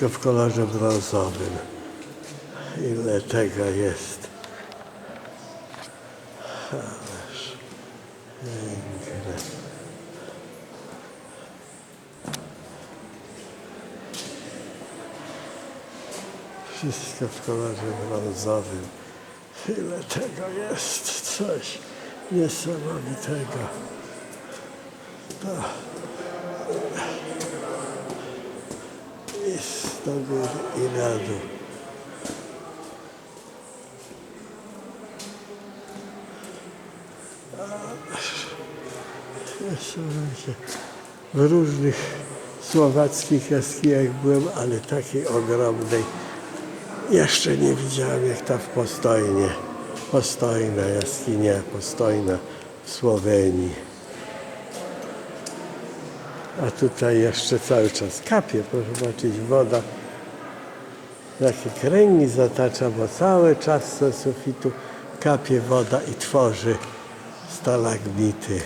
Wszystko w kolorze brązowym. Ile tego jest. Ależ piękne. Wszystko w kolorze brązowym. Ile tego jest, coś niesamowitego. To z do góry i na dół. Niesamowicie. W różnych słowackich jaskiniach byłem, ale takiej ogromnej jeszcze nie widziałem jak ta w Postojnie. Postojna jaskinia, Postojna w Słowenii. A tutaj jeszcze cały czas kapie, proszę zobaczyć, woda jakie kręgi zatacza, bo cały czas ze sufitu kapie woda i tworzy stalagmity.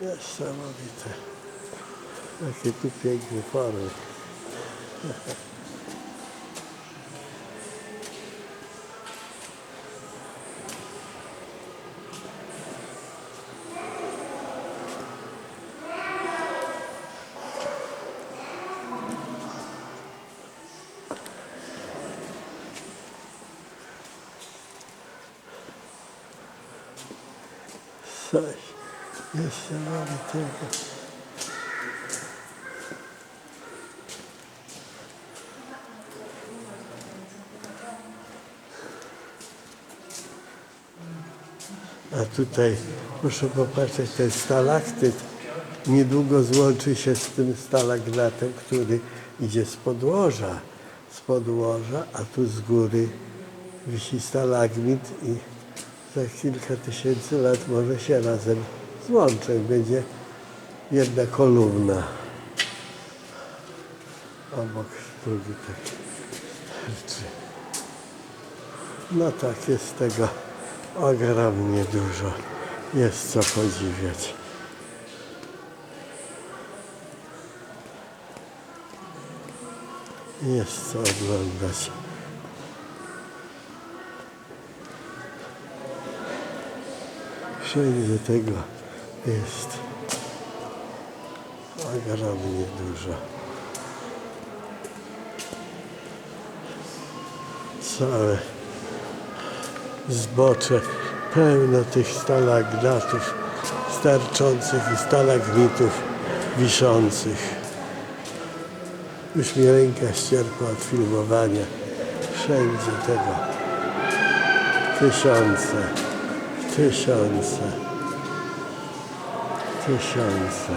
Niesamowite. Jakie tu piękne formy. Coś niesamowitego. A tutaj proszę popatrzeć, ten stalaktyt niedługo złączy się z tym stalagnatem, który idzie z podłoża. Z podłoża, a tu z góry wisi stalagmit i za kilka tysięcy lat może się razem złączą. Będzie jedna kolumna. Obok drugi tak. No tak, jest tego ogromnie dużo. Jest co podziwiać. Jest co oglądać. Wszędzie tego jest ogromnie dużo. Całe zbocze pełno tych stalagnatów starczących i stalagmitów wiszących. Już mi ręka ścierpła od filmowania. Wszędzie tego. Tysiące, 再上一次，再上一次。